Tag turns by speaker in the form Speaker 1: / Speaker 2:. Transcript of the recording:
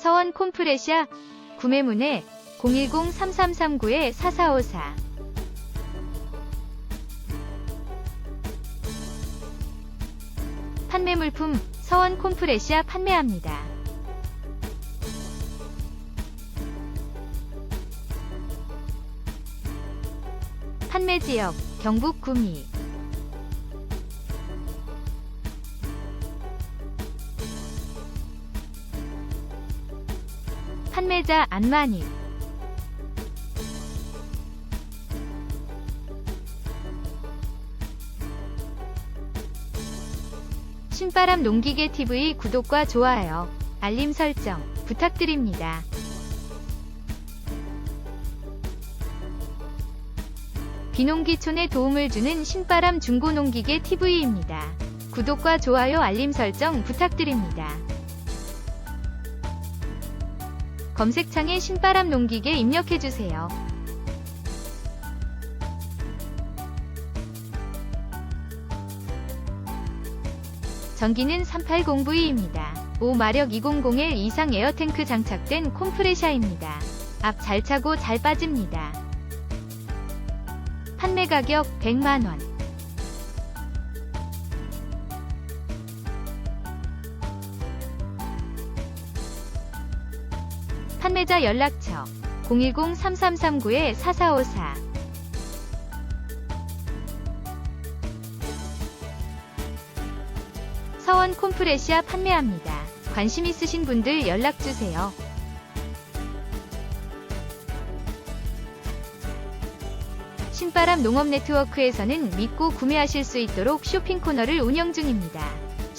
Speaker 1: 서원 콤프레시아 구매 문의 010-3339-4454 판매 물품 서원 콤프레시아 판매합니다. 판매 지역 경북 구미 판매자 안마님 신바람 농기계 TV 구독과 좋아요, 알림 설정 부탁드립니다. 비농기촌에 도움을 주는 신바람 중고농기계 TV입니다. 구독과 좋아요 알림 설정 부탁드립니다. 검색창에 신바람 농기계 입력해주세요. 전기는 380V입니다. 5마력 200L 이상 에어탱크 장착된 콤프레샤입니다. 앞 잘 차고 잘 빠집니다. 판매 가격 100만원. 판매자 연락처 010-3339-4454 서원 콤프레시아 판매합니다. 관심 있으신 분들 연락주세요. 신바람 농업 네트워크에서는 믿고 구매하실 수 있도록 쇼핑 코너를 운영 중입니다.